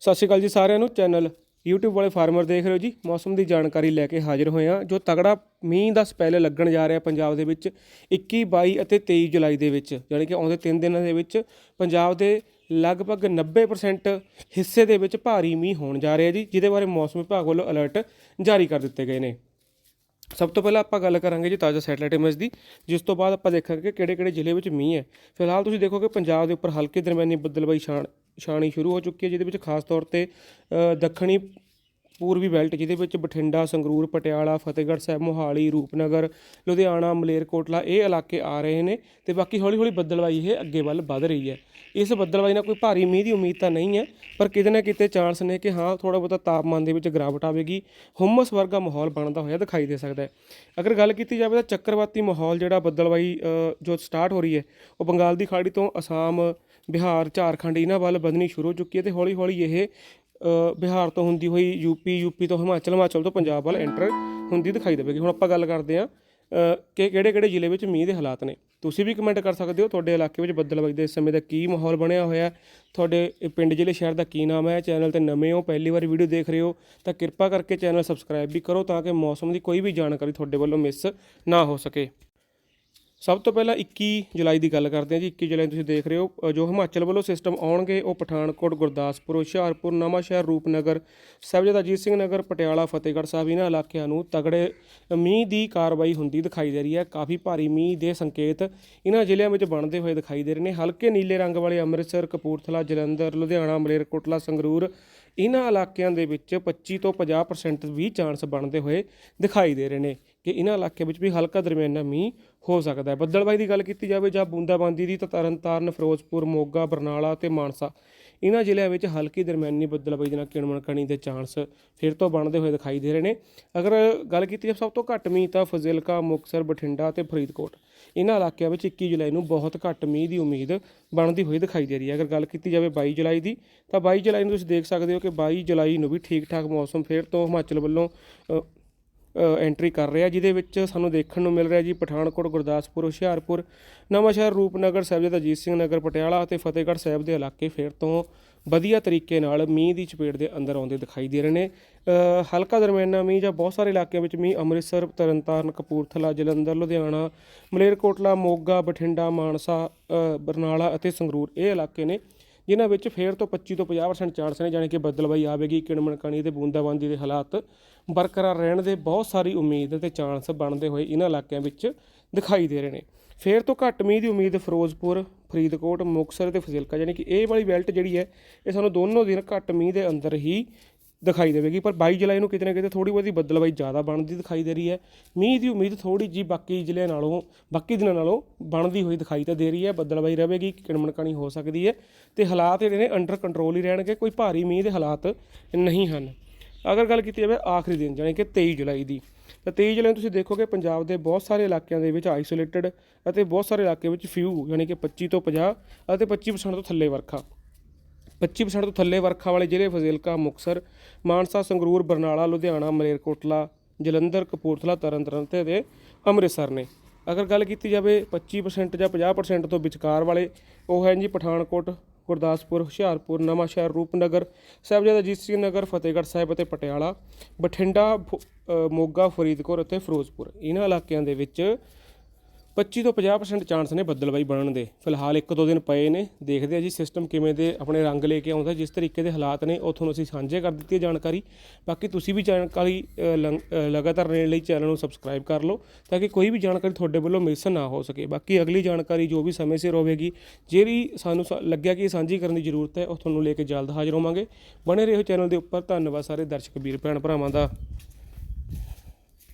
ਸਤਿ ਸ਼੍ਰੀ ਅਕਾਲ ਜੀ ਸਾਰਿਆਂ ਨੂੰ। ਚੈਨਲ YouTube ਵਾਲੇ ਫਾਰਮਰ ਦੇਖ ਰਹੇ ਹੋ ਜੀ। ਮੌਸਮ ਦੀ ਜਾਣਕਾਰੀ ਲੈ ਕੇ ਹਾਜ਼ਰ ਹੋਏ ਹਾਂ। ਜੋ ਤਗੜਾ ਮੀਂਹ ਦਾ ਸਪੈਲ ਲੱਗਣ ਜਾ ਰਿਹਾ ਪੰਜਾਬ ਦੇ ਵਿੱਚ 21 22 ਅਤੇ 23 ਜੁਲਾਈ ਦੇ ਵਿੱਚ, ਯਾਨੀ ਕਿ ਆਉਂਦੇ 3 ਦਿਨਾਂ ਦੇ ਵਿੱਚ ਪੰਜਾਬ ਦੇ ਲਗਭਗ 90% ਹਿੱਸੇ ਦੇ ਵਿੱਚ ਭਾਰੀ ਮੀਂਹ ਹੋਣ ਜਾ ਰਿਹਾ ਜੀ, ਜਿਹਦੇ ਬਾਰੇ ਮੌਸਮ ਵਿਭਾਗ ਵੱਲੋਂ ਅਲਰਟ ਜਾਰੀ ਕਰ ਦਿੱਤੇ ਗਏ ਨੇ। ਸਭ ਤੋਂ ਪਹਿਲਾਂ ਆਪਾਂ ਗੱਲ ਕਰਾਂਗੇ ਜੀ ਤਾਜ਼ਾ ਸੈਟਲਾਈਟ ਇਮੇਜ ਦੀ, ਜਿਸ ਤੋਂ ਬਾਅਦ ਆਪਾਂ ਦੇਖਾਂਗੇ ਕਿਹੜੇ-ਕਿਹੜੇ ਜ਼ਿਲ੍ਹੇ ਵਿੱਚ ਮੀਂਹ ਹੈ। ਫਿਲਹਾਲ ਤੁਸੀਂ ਦੇਖੋਗੇ ਪੰਜਾਬ ਦੇ ਉੱਪਰ ਹਲਕੇ ਦਰਮਿਆਨੀ ਬੱਦਲਬਾਈ ਛਾਣ ਛਾਣੀ ਸ਼ੁਰੂ ਹੋ ਚੁੱਕੀ ਹੈ ਜਿਹਦੇ ਵਿੱਚ ਖਾਸ ਤੌਰ ਤੇ ਦੱਖਣੀ ਪੂਰਬੀ ਬੈਲਟ, ਜਿਹਦੇ ਵਿੱਚ ਬਠਿੰਡਾ, ਸੰਗਰੂਰ, ਪਟਿਆਲਾ, ਫਤਿਹਗੜ੍ਹ ਸਾਹਿਬ, ਮੋਹਾਲੀ, ਰੂਪਨਗਰ, ਲੁਧਿਆਣਾ, ਮਲੇਰਕੋਟਲਾ ਇਹ ਇਲਾਕੇ ਆ ਰਹੇ ਨੇ ਤੇ ਬਾਕੀ ਹੌਲੀ-ਹੌਲੀ ਬੱਦਲਵਾਈ ਇਹ ਅੱਗੇ ਵੱਲ ਵੱਧ ਰਹੀ ਹੈ। ਇਸ ਬੱਦਲਵਾਈ ਨਾਲ ਕੋਈ ਭਾਰੀ ਮੀਂਹ ਦੀ ਉਮੀਦ ਤਾਂ ਨਹੀਂ ਹੈ, ਪਰ ਕਿਤੇ ਨਾ ਕਿਤੇ ਚਾਂਸ ਨੇ ਕਿ ਹਾਂ ਥੋੜਾ ਬਹੁਤਾ ਤਾਪਮਾਨ ਦੇ ਵਿੱਚ ਗਿਰਾਵਟ ਆਵੇਗੀ, ਹੁਮਸ ਵਰਗਾ ਮਾਹੌਲ ਬਣਦਾ ਹੋਇਆ ਦਿਖਾਈ ਦੇ ਸਕਦਾ ਹੈ। ਅਗਰ ਗੱਲ ਕੀਤੀ ਜਾਵੇ ਤਾਂ ਚੱਕਰਵਾਤੀ ਮਾਹੌਲ ਜਿਹੜਾ ਬੱਦਲਵਾਈ ਜੋ ਸਟਾਰਟ ਹੋ ਰਹੀ ਹੈ, ਉਹ ਬੰਗਾਲ ਦੀ ਖਾੜੀ ਤੋਂ ਅਸਾਮ, ਬਿਹਾਰ, ਝਾਰਖੰਡ ਇਹਨਾਂ ਵੱਲ ਵਧਣੀ ਸ਼ੁਰੂ ਹੋ ਚੁੱਕੀ ਹੈ ਤੇ ਹੌਲੀ-ਹੌਲੀ ਇਹ ਬਿਹਾਰ ਤੋਂ ਹੁੰਦੀ ਹੋਈ ਯੂਪੀ ਯੂਪੀ ਤੋਂ ਹਿਮਾਚਲ ਹਿਮਾਚਲ ਤੋਂ ਪੰਜਾਬ ਵੱਲ ਐਂਟਰ ਹੁੰਦੀ ਦਿਖਾਈ ਦੇਵੇਗੀ। ਹੁਣ ਆਪਾਂ ਗੱਲ ਕਰਦੇ ਹਾਂ ਕਿ ਕਿਹੜੇ-ਕਿਹੜੇ ਜ਼ਿਲ੍ਹੇ ਵਿੱਚ ਮੀਂਹ ਦੇ ਹਾਲਾਤ ਨੇ। ਤੁਸੀਂ ਵੀ ਕਮੈਂਟ ਕਰ ਸਕਦੇ ਹੋ, ਤੁਹਾਡੇ ਇਲਾਕੇ ਵਿੱਚ ਬੱਦਲਬਾਈ ਦੇ ਸਮੇਂ ਦਾ ਕੀ ਮਾਹੌਲ ਬਣਿਆ ਹੋਇਆ ਤੁਹਾਡੇ ਪਿੰਡ ਜ਼ਿਲ੍ਹੇ ਸ਼ਹਿਰ ਦਾ ਕੀ ਨਾਮ ਹੈ? ਚੈਨਲ ਤੇ ਨਵੇਂ ਹੋ, ਪਹਿਲੀ ਵਾਰ ਵੀਡੀਓ ਦੇਖ ਰਹੇ ਹੋ, ਤਾਂ ਕਿਰਪਾ ਕਰਕੇ ਚੈਨਲ ਸਬਸਕ੍ਰਾਈਬ ਵੀ ਕਰੋ ਤਾਂ ਕਿ ਮੌਸਮ ਦੀ ਕੋਈ ਵੀ ਜਾਣਕਾਰੀ ਤੁਹਾਡੇ ਵੱਲੋਂ ਮਿਸ ਨਾ ਹੋ ਸਕੇ। ਸਭ ਤੋਂ ਪਹਿਲਾਂ 21 ਜੁਲਾਈ ਦੀ ਗੱਲ ਕਰਦੇ ਹਾਂ ਜੀ 21 ਜੁਲਾਈ ਤੁਸੀਂ ਦੇਖ ਰਹੇ ਹੋ ਜੋ ਹਿਮਾਚਲ ਵੱਲੋਂ ਸਿਸਟਮ ਆਉਣਗੇ, ਉਹ ਪਠਾਨਕੋਟ, ਗੁਰਦਾਸਪੁਰ, ਹੁਸ਼ਿਆਰਪੁਰ ਨਵਾਂਸ਼ਹਿਰ ਰੂਪਨਗਰ, ਸਾਹਿਬਜ਼ਾਦਾ ਅਜੀਤ ਸਿੰਘ ਨਗਰ, ਪਟਿਆਲਾ, ਫਤਿਹਗੜ੍ਹ ਸਾਹਿਬ, ਇਹਨਾਂ ਇਲਾਕਿਆਂ ਨੂੰ ਤਗੜੇ ਮੀਂਹ ਦੀ ਕਾਰਵਾਈ ਹੁੰਦੀ ਦਿਖਾਈ ਦੇ ਰਹੀ ਹੈ। ਕਾਫੀ ਭਾਰੀ ਮੀਂਹ ਦੇ ਸੰਕੇਤ ਇਹਨਾਂ ਜ਼ਿਲ੍ਹਿਆਂ ਵਿੱਚ ਬਣਦੇ ਹੋਏ ਦਿਖਾਈ ਦੇ ਰਹੇ ਨੇ। ਹਲਕੇ ਨੀਲੇ ਰੰਗ ਵਾਲੇ ਅੰਮ੍ਰਿਤਸਰ, ਕਪੂਰਥਲਾ, ਜਲੰਧਰ, ਲੁਧਿਆਣਾ ਮਲੇਰਕੋਟਲਾ ਸੰਗਰੂਰ, ਇਹਨਾਂ ਇਲਾਕਿਆਂ ਦੇ ਵਿੱਚ 25 ਤੋਂ 50% ਵੀ ਚਾਂਸ ਬਣਦੇ ਹੋਏ ਦਿਖਾਈ ਦੇ ਰਹੇ ਨੇ ਕਿ ਇਹਨਾਂ ਇਲਾਕਿਆਂ ਵਿੱਚ ਵੀ ਹਲਕਾ ਦਰਮਿਆਨਾ ਮੀਂਹ ਹੋ ਸਕਦਾ ਹੈ। ਬੱਦਲਬਾਈ ਦੀ ਗੱਲ ਕੀਤੀ ਜਾਵੇ ਜਾਂ ਬੂੰਦਾਬਾਂਦੀ ਦੀ, ਤਾਂ ਤਰਨਤਾਰਨ, ਫਿਰੋਜ਼ਪੁਰ, ਮੋਗਾ, ਬਰਨਾਲਾ ਤੇ ਮਾਨਸਾ ਇਹਨਾਂ ਜ਼ਿਲ੍ਹਿਆਂ ਵਿੱਚ ਹਲਕੀ ਦਰਮਿਆਨੀ ਬੱਦਲਬਾਈ ਦੇ ਨਾਲ ਕਿਣਮਣ ਕਣੀ ਦੇ ਚਾਂਸ ਫਿਰ ਤੋਂ ਬਣਦੇ ਹੋਏ ਦਿਖਾਈ ਦੇ ਰਹੇ ਨੇ। ਅਗਰ ਗੱਲ ਕੀਤੀ ਜਾਵੇ ਸਭ ਤੋਂ ਘੱਟ ਮੀਂਹ ਤਾਂ ਫਜ਼ਿਲਕਾ, ਮੁਕਤਸਰ, ਬਠਿੰਡਾ ਤੇ ਫਰੀਦਕੋਟ। ਇਹਨਾਂ ਇਲਾਕਿਆਂ ਵਿੱਚ 21 ਜੁਲਾਈ ਨੂੰ ਬਹੁਤ ਘੱਟ ਮੀਂਹ ਦੀ ਉਮੀਦ ਬਣਦੀ ਹੋਈ ਦਿਖਾਈ ਦੇ ਰਹੀ ਹੈ। ਅਗਰ ਗੱਲ ਕੀਤੀ ਜਾਵੇ 22 ਜੁਲਾਈ ਦੀ, ਤਾਂ 22 ਜੁਲਾਈ ਨੂੰ ਤੁਸੀਂ ਦੇਖ ਸਕਦੇ ਹੋ ਕਿ 22 ਜੁਲਾਈ ਨੂੰ ਵੀ ਠੀਕ ਠਾਕ ਮੌਸਮ ਫਿਰ ਤੋਂ ਹਿਮਾਚਲ ਵੱਲੋਂ ਐਂਟਰੀ ਕਰ ਰਿਹਾ, ਜਿਹਦੇ ਵਿੱਚ ਸਾਨੂੰ ਦੇਖਣ ਨੂੰ ਮਿਲ ਰਿਹਾ ਜੀ ਪਠਾਨਕੋਟ, ਗੁਰਦਾਸਪੁਰ, ਹੁਸ਼ਿਆਰਪੁਰ, ਨਵਾਂਸ਼ਹਿਰ, ਰੂਪਨਗਰ ਸਾਹਿਬਜ਼ਾਦਾ ਅਜੀਤ ਸਿੰਘ ਨਗਰ, ਪਟਿਆਲਾ ਅਤੇ ਫਤਿਹਗੜ੍ਹ ਸਾਹਿਬ ਦੇ ਇਲਾਕੇ ਫਿਰ ਤੋਂ ਵਧੀਆ ਤਰੀਕੇ ਨਾਲ ਮੀਂਹ ਦੀ ਚਪੇਟ ਦੇ ਅੰਦਰ ਆਉਂਦੇ ਦਿਖਾਈ ਦੇ ਰਹੇ ਨੇ। ਹਲਕਾ ਦਰਮਿਆਨਾ ਮੀਂਹ ਜਾਂ ਬਹੁਤ ਸਾਰੇ ਇਲਾਕਿਆਂ ਵਿੱਚ ਮੀਂਹ, ਅੰਮ੍ਰਿਤਸਰ, ਤਰਨਤਾਰਨ, ਕਪੂਰਥਲਾ, ਜਲੰਧਰ, ਲੁਧਿਆਣਾ, ਮਲੇਰਕੋਟਲਾ, ਮੋਗਾ, ਬਠਿੰਡਾ, ਮਾਨਸਾ ਬਰਨਾਲਾ ਅਤੇ ਸੰਗਰੂਰ, ਇਹ ਇਲਾਕੇ ਨੇ ਜਿਨ੍ਹਾਂ ਵਿੱਚ ਫੇਰ ਤੋਂ 25 ਤੋਂ 50% ਚਾਂਸ ਨੇ, ਜਾਣੀ ਕਿ ਬੱਦਲਬਾਈ ਆਵੇਗੀ ਕਿਣਮਣ ਕਣੀ ਤੇ ਬੂੰਦਾਬਾਂਦੀ ਦੇ ਹਾਲਾਤ ਬਰਕਰਾਰ ਰਹਿਣ ਦੇ ਬਹੁਤ ਸਾਰੀ ਉਮੀਦ ਤੇ ਚਾਂਸ ਬਣਦੇ ਹੋਏ ਇਹਨਾਂ ਇਲਾਕਿਆਂ ਵਿੱਚ ਦਿਖਾਈ ਦੇ ਰਹੇ ਨੇ। ਫੇਰ ਤੋਂ ਘੱਟ ਮੀਂਹ ਦੀ ਉਮੀਦ ਫਿਰੋਜ਼ਪੁਰ, ਫਰੀਦਕੋਟ, ਮੁਕਤਸਰ ਤੇ ਫਜ਼ਿਲਕਾ ਯਾਨੀ ਕਿ ਇਹ ਵਾਲੀ ਬੈਲਟ ਜਿਹੜੀ ਹੈ, ਇਹ ਸਾਨੂੰ ਦੋਨੋਂ ਦਿਨ ਘੱਟ ਮੀਂਹ ਦੇ ਅੰਦਰ ਹੀ ਦਿਖਾਈ ਦੇਵੇਗੀ, ਪਰ 22 ਜੁਲਾਈ ਨੂੰ ਕਿਤੇ ਨਾ ਕਿਤੇ ਥੋੜੀ ਬਹੁਤੀ ਬੱਦਲਬਾਈ ਜ਼ਿਆਦਾ ਬਣਦੀ ਦਿਖਾਈ ਦੇ ਰਹੀ ਹੈ। ਮੀਂਹ ਦੀ ਉਮੀਦ ਥੋੜੀ ਜੀ ਬਾਕੀ ਜ਼ਿਲ੍ਹਿਆਂ ਨਾਲੋਂ, ਬਾਕੀ ਦਿਨਾਂ ਨਾਲੋਂ ਬਣਦੀ ਹੋਈ ਦਿਖਾਈ ਤਾਂ ਦੇ ਰਹੀ ਹੈ ਬੱਦਲਬਾਈ ਰਹੇਗੀ ਕਿਣਮਣਕਾਣੀ ਹੋ ਸਕਦੀ ਹੈ ਤੇ ਹਾਲਾਤ ਜਿਹੜੇ ਨੇ ਅੰਡਰ ਕੰਟਰੋਲ ਹੀ ਰਹਿਣਗੇ, ਕੋਈ ਭਾਰੀ ਮੀਂਹ ਦੇ ਹਾਲਾਤ ਨਹੀਂ ਹਨ। ਅਗਰ ਗੱਲ ਕੀਤੀ ਜਾਵੇ ਆਖਰੀ ਦਿਨ, ਜਾਣੀ ਕਿ 23 ਜੁਲਾਈ ਦੀ, ਤਾਂ 23 ਜੁਲਾਈ ਨੂੰ ਤੁਸੀਂ ਦੇਖੋਗੇ ਪੰਜਾਬ ਦੇ ਬਹੁਤ ਸਾਰੇ ਇਲਾਕਿਆਂ ਦੇ ਵਿੱਚ ਆਈਸੋਲੇਟਡ ਅਤੇ ਬਹੁਤ ਸਾਰੇ ਇਲਾਕੇ ਵਿੱਚ ਫਿਊ ਯਾਨੀ ਕਿ 25 ਤੋਂ 50 ਅਤੇ 25% ਤੋਂ ਥੱਲੇ ਵਰਖਾ। 25% ਤੋਂ ਥੱਲੇ ਵਰਖਾ ਵਾਲੇ ਜ਼ਿਲ੍ਹੇ ਫਜ਼ਿਲਕਾ ਮੁਕਤਸਰ ਮਾਨਸਾ, ਸੰਗਰੂਰ, ਬਰਨਾਲਾ, ਲੁਧਿਆਣਾ, ਮਲੇਰਕੋਟਲਾ, ਜਲੰਧਰ, ਕਪੂਰਥਲਾ, ਤਰਨਤਾਰਨ ਤੇ ਦੇ ਅੰਮ੍ਰਿਤਸਰ ਨੇ। ਅਗਰ ਗੱਲ ਕੀਤੀ ਜਾਵੇ 25% ਜਾਂ 50% ਤੋਂ ਵਿਚਕਾਰ ਵਾਲੇ, ਉਹ ਹੈ ਜੀ ਪਠਾਨਕੋਟ, ਗੁਰਦਾਸਪੁਰ, ਹੁਸ਼ਿਆਰਪੁਰ, ਨਵਾਂਸ਼ਹਿਰ, ਰੂਪਨਗਰ, ਸਾਹਿਬਜ਼ਾਦਾ ਅਜੀਤ ਸਿੰਘ ਨਗਰ, ਫਤਿਹਗੜ੍ਹ ਸਾਹਿਬ ਅਤੇ ਪਟਿਆਲਾ, ਬਠਿੰਡਾ, ਫੁ- ਮੋਗਾ, ਫਰੀਦਕੋਟ ਅਤੇ ਫਿਰੋਜ਼ਪੁਰ। ਇਹਨਾਂ ਇਲਾਕਿਆਂ ਦੇ ਵਿੱਚ 25 ਤੋਂ 50% ਚਾਂਸ ਨੇ ਬੱਦਲਬਾਈ ਬਣਨ ਦੇ। ਫਿਲਹਾਲ ਇੱਕ ਦੋ ਦਿਨ ਪਏ ਨੇ। ਦੇਖਦੇ ਆ ਜੀ ਸਿਸਟਮ ਕਿਵੇਂ ਦੇ ਆਪਣੇ ਰੰਗ ਲੈ ਕੇ ਆਉਂਦਾ, ਜਿਸ ਤਰੀਕੇ ਦੇ ਹਾਲਾਤ ਨੇ, ਉਹ ਤੁਹਾਨੂੰ ਅਸੀਂ ਸਾਂਝੇ ਕਰ ਦਿੱਤੀ ਹੈ ਜਾਣਕਾਰੀ। ਬਾਕੀ ਤੁਸੀਂ ਵੀ ਜਾਣਕਾਰੀ ਲੰਗ- ਲਗਾਤਾਰ ਲੈਣ ਲਈ ਚੈਨਲ ਨੂੰ ਸਬਸਕ੍ਰਾਈਬ ਕਰ ਲਓ, ਤਾਂ ਕਿ ਕੋਈ ਵੀ ਜਾਣਕਾਰੀ ਤੁਹਾਡੇ ਵੱਲੋਂ ਮਿਸ ਨਾ ਹੋ ਸਕੇ। ਬਾਕੀ ਅਗਲੀ ਜਾਣਕਾਰੀ ਜੋ ਵੀ ਸਮੇਂ ਸਿਰ ਹੋਵੇਗੀ ਜਿਹੜੀ ਸਾਨੂੰ ਸ- ਲੱਗਿਆ ਕਿ ਸਾਂਝੀ ਕਰਨ ਦੀ ਜ਼ਰੂਰਤ ਹੈ, ਉਹ ਤੁਹਾਨੂੰ ਲੈ ਕੇ ਜਲਦ ਹਾਜ਼ਰ ਹੋਵਾਂਗੇ। ਬਣੇ ਰਹੋ ਚੈਨਲ ਦੇ ਉੱਪਰ। ਧੰਨਵਾਦ ਸਾਰੇ ਦਰਸ਼ਕ, ਵੀਰ, ਭੈਣ, ਭਰਾਵਾਂ ਦਾ।